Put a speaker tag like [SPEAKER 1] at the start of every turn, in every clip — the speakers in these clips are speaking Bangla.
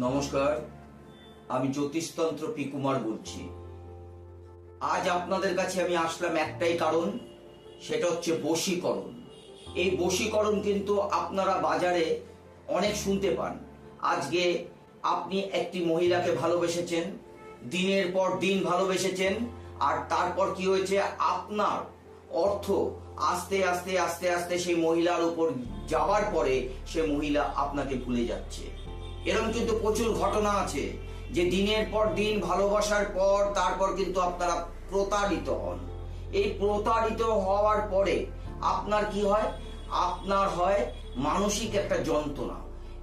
[SPEAKER 1] নমস্কার, আমি জ্যোতিষতন্ত্র পি কুমার বলছি। আজ আপনাদের কাছে আমি আসলাম একটাই কারণ, সেটা হচ্ছে বশীকরণ। এই বশীকরণ কিন্তু আপনারা বাজারে অনেক শুনতে পান। আজকে আপনি একটি মহিলাকে ভালোবেসেছেন, দিনের পর দিন ভালোবেসেছেন, আর তারপর কি হয়েছে? আপনার অর্থ আস্তে আস্তে আস্তে আস্তে সেই মহিলার উপর যাওয়ার পরে সে মহিলা আপনাকে ভুলে যাচ্ছে। এরকম কিন্তু প্রচুর ঘটনা আছে যে দিনের পর দিন, ভালোবাসার পর, তারপর কিন্তু আপনারা প্রতারিত হন। এই প্রতারিত হওয়ার পরে আপনার কি হয়? আপনার হয় মানসিক একটা যন্ত্রণা।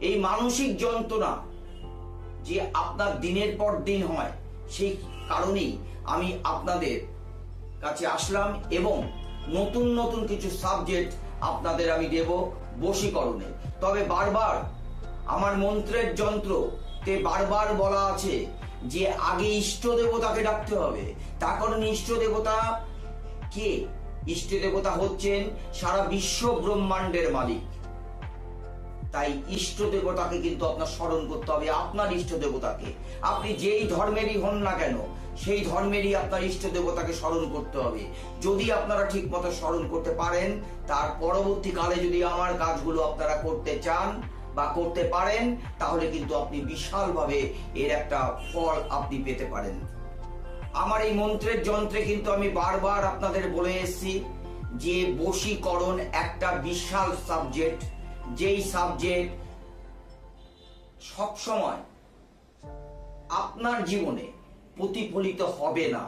[SPEAKER 1] এই মানসিক যন্ত্রণা যে আপনার দিনের পর দিন হয়, সেই কারণেই আমি আপনাদের কাছে আসলাম এবং নতুন নতুন কিছু সাবজেক্ট আপনাদের আমি দেব বশীকরণে। তবে বারবার আমার মন্ত্রের যন্ত্র তে বারবার বলা আছে যে আগে ইষ্ট দেবতাকে ডাকতে হবে। তার কারণ ইষ্ট দেবতা কে? ইষ্ট দেবতা হচ্ছেন সারা বিশ্ব ব্রহ্মাণ্ডের মালিক। তাই ইষ্ট দেবতাকে কিন্তু আপনার স্মরণ করতে হবে, আপনার ইষ্ট দেবতাকে। আপনি যেই ধর্মেরই হন না কেন, সেই ধর্মেরই আপনার ইষ্ট দেবতাকে স্মরণ করতে হবে। যদি আপনারা ঠিক মতো স্মরণ করতে পারেন, তার পরবর্তীকালে যদি আমার কাজগুলো আপনারা করতে চান বা করতে পারেন, তাহলে কিন্তু আপনি বিশালভাবে এর একটা ফল আপনি পেতে পারেন। আমার এই মন্ত্রের যন্ত্রে কিন্তু আমি বারবার আপনাদের বলে এসেছি যে বশীকরণ একটা বিশাল সাবজেক্ট, যেই সাবজেক্ট সবসময় আপনার জীবনে প্রতিফলিত হবে না।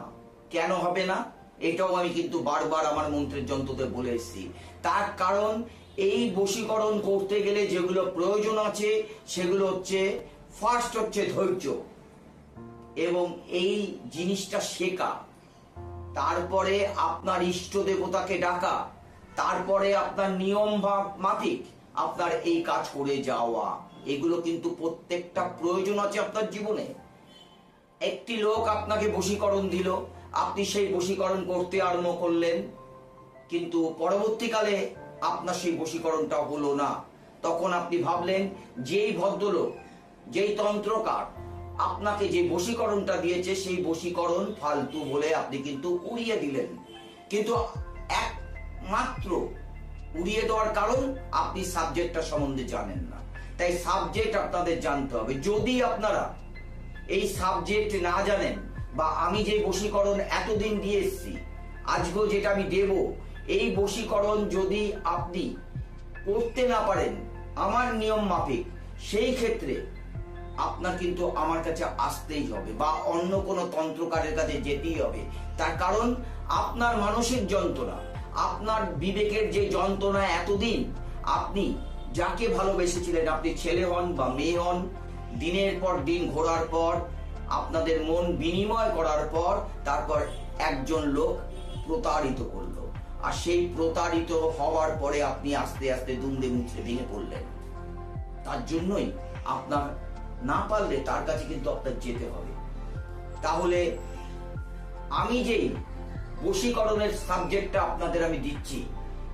[SPEAKER 1] কেন হবে না? এটাও আমি কিন্তু বারবার আমার মন্ত্রের যন্ত্রতে বলে এসেছি। তার কারণ, এই বশীকরণ করতে গেলে যেগুলো প্রয়োজন আছে, সেগুলো হচ্ছে ফার্স্ট হচ্ছে ধৈর্য এবং এই জিনিসটা শেখা। তারপরে আপনার ইষ্ট দেবতাকে ডাকা, তারপরে আপনার নিয়ম ভাব মাফিক, আপনার এই কাজ করে যাওয়া। এগুলো কিন্তু প্রত্যেকটা প্রয়োজন আছে আপনার জীবনে। একটি লোক আপনাকে বশীকরণ দিল আপনি সেই বশীকরণ করতে আরম্ভ করলেন। কিন্তু পরবর্তীকালে আপনার সেই বশীকরণটা হলো না। তখন আপনি ভাবলেন, যেই ভদ্রলোক, যেই তন্ত্রকার আপনাকে যে বশীকরণটা দিয়েছে, সেই বশীকরণ ফালতু বলে আপনি কিন্তু উড়িয়ে দিলেন। কিন্তু একমাত্র উড়িয়ে দেওয়ার কারণ আপনি সাবজেক্টটা সম্বন্ধে জানেন না। তাই সাবজেক্ট আপনাদের জানতে হবে। যদি আপনারা এই সাবজেক্ট না জানেন বা আমি যে বশীকরণ এতদিন দিয়ে এসেছি, আজকেও যেটা আমি দেব, এই বশীকরণ যদি আপনি করতে না পারেন, আমার নিয়ম মাফিক, সেই ক্ষেত্রে আপনার কিন্তু আমার কাছে আসতেই হবে বা অন্য কোনো তন্ত্রকারের কাছে যেতেই হবে। তার কারণ, আপনার মানসিক যন্ত্রণা, আপনার বিবেকের যে যন্ত্রণা এতদিন, আপনি যাকে ভালোবেসেছিলেন, আপনি ছেলে হন বা মেয়ে হন, দিনের পর দিন, ঘোরার পর আপনাদের মন বিনিময় করার পর তারপর একজন লোক প্রতারিত করল। আর সেই প্রতারিত হওয়ার পরে আপনি আস্তে আস্তে দুমদে মুচড়ে ভেঙে পড়লেন। তার জন্যই আপনার না পারলে তার কাছে কিন্তু আপনার যেতে হবে। তাহলে আমি যেই বশীকরণের সাবজেক্টটা আপনাদের আমি দিচ্ছি,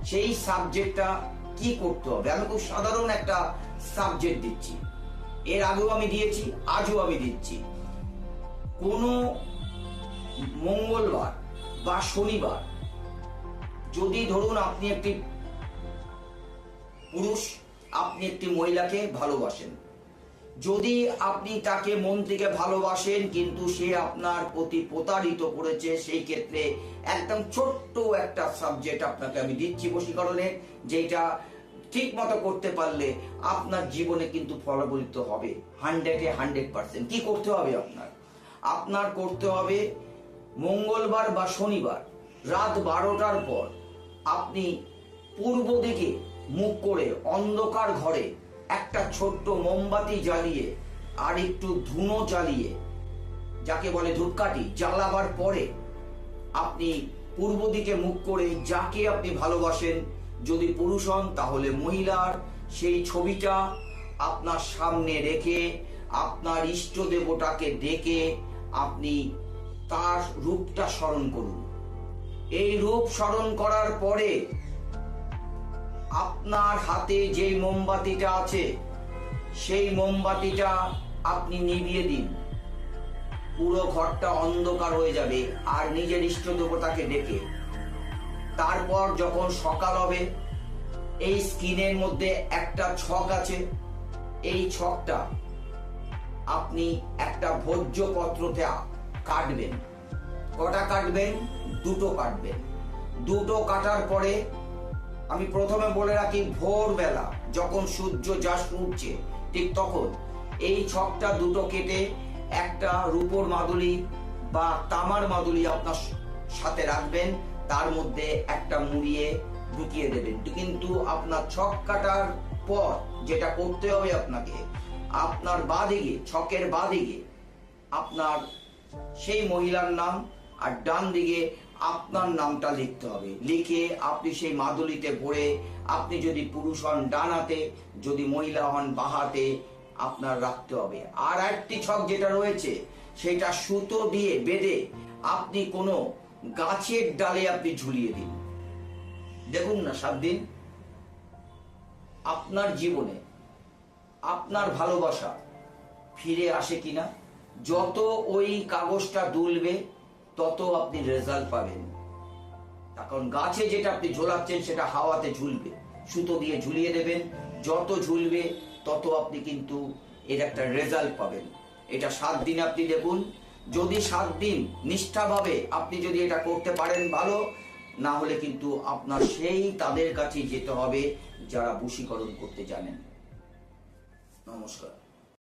[SPEAKER 1] সেই সাবজেক্টটা কি করতে হবে? আমি খুব সাধারণ একটা সাবজেক্ট দিচ্ছি। এর আগেও আমি দিয়েছি, আজও আমি দিচ্ছি। কোনো মঙ্গলবার বা শনিবার যদি ধরুন আপনি একটি পুরুষ, আপনি একটি মহিলাকে ভালোবাসেন। যদি আপনি তাকে মন থেকে ভালোবাসেন, কিন্তু সে আপনার প্রতি প্রতারিত করেছে, সেই ক্ষেত্রে একদম ছোট্ট একটা সাবজেক্ট আপনাকে আমি দিচ্ছি বশীকরণে, যেটা ঠিক মতো করতে পারলে আপনার জীবনে কিন্তু ফলবলিত হবে। হান্ড্রেডে হান্ড্রেড পার্সেন্ট কি করতে হবে আপনার? আপনার করতে হবে মঙ্গলবার বা শনিবার, রাত বারোটার পর আপনি পূর্ব দিকে মুখ করে অন্ধকার ঘরে একটা ছোট্ট মোমবাতি জ্বালিয়ে আর একটু ধুনো জ্বালিয়ে যাকে বলে ধূপকাঠি, জ্বালাবার পরে আপনি পূর্ব দিকে মুখ করে যাকে আপনি ভালোবাসেন, যদি পুরুষ হন তাহলে মহিলার, সেই ছবিটা আপনার সামনে রেখে আপনার ইষ্ট দেবতাকে ডেকে আপনি তার রূপটা স্মরণ করুন। এই রূপ স্মরণ করার পরে আপনার হাতে যে মোমবাতিটা আছে, সেই মোমবাতিটা আপনি নিভিয়ে দিন। পুরো ঘরটা অন্ধকার হয়ে যাবে আর নিজের ইষ্ট দেবতাকে ডেকে। তারপর যখন সকাল হবে, এই স্ক্রিনের মধ্যে একটা ছক আছে। এই ছকটা আপনি একটা ভোজ্যপত্রতে কাটবেন। কটা কাটবেন? দুটো কাটবেন। দুটো কাটার পরে আমি প্রথমে বলে রাখি, ভোরবেলা যখন সূর্য যা উঠছে, ঠিক তখন এই ছকটা দুটো কেটে একটা রূপোর মাদুলি বা তামার মাদুলি আপনার সাথে রাখবেন, তার মধ্যে একটা মুড়িয়ে ঢুকিয়ে দেবেন। কিন্তু আপনার ছক কাটার পর যেটা করতে হবে আপনাকে আপনার বাদিকে, ছকের বাদিকে, আপনার সেই মহিলার নাম, আর ডান দিকে আপনার নামটা লিখতে হবে। লিখে আপনি সেই মাদুলিতে ভরে আপনি যদি পুরুষ হন ডান হাতে যদি মহিলা হন বাঁ হাতে আপনার রাখতে হবে। আর একটি ছক যেটা রয়েছে, সেটা সুতো দিয়ে বেঁধে আপনি কোনো গাছের ডালে আপনি ঝুলিয়ে দিন। দেখুন না, সাত দিন আপনার জীবনে আপনার ভালোবাসা ফিরে আসে কিনা? যত ওই কাগজটা দুলবে, তত আপনি রেজাল্ট পাবেন। এখন গাছে যেটা আপনি ঝোলাচ্ছেন, সেটা হাওয়াতে ঝুলবে। সুতো দিয়ে ঝুলিয়ে দেবেন। যত ঝুলবে, তত আপনি কিন্তু এর একটা রেজাল্ট পাবেন। এটা সাত দিন আপনি দেখুন। যদি সাত দিন নিষ্ঠাভাবে আপনি যদি এটা করতে পারেন ভালো, না হলে কিন্তু আপনার সেই তাদের কাছেই যেতে হবে যারা বশীকরণ করতে জানেন। নমস্কার।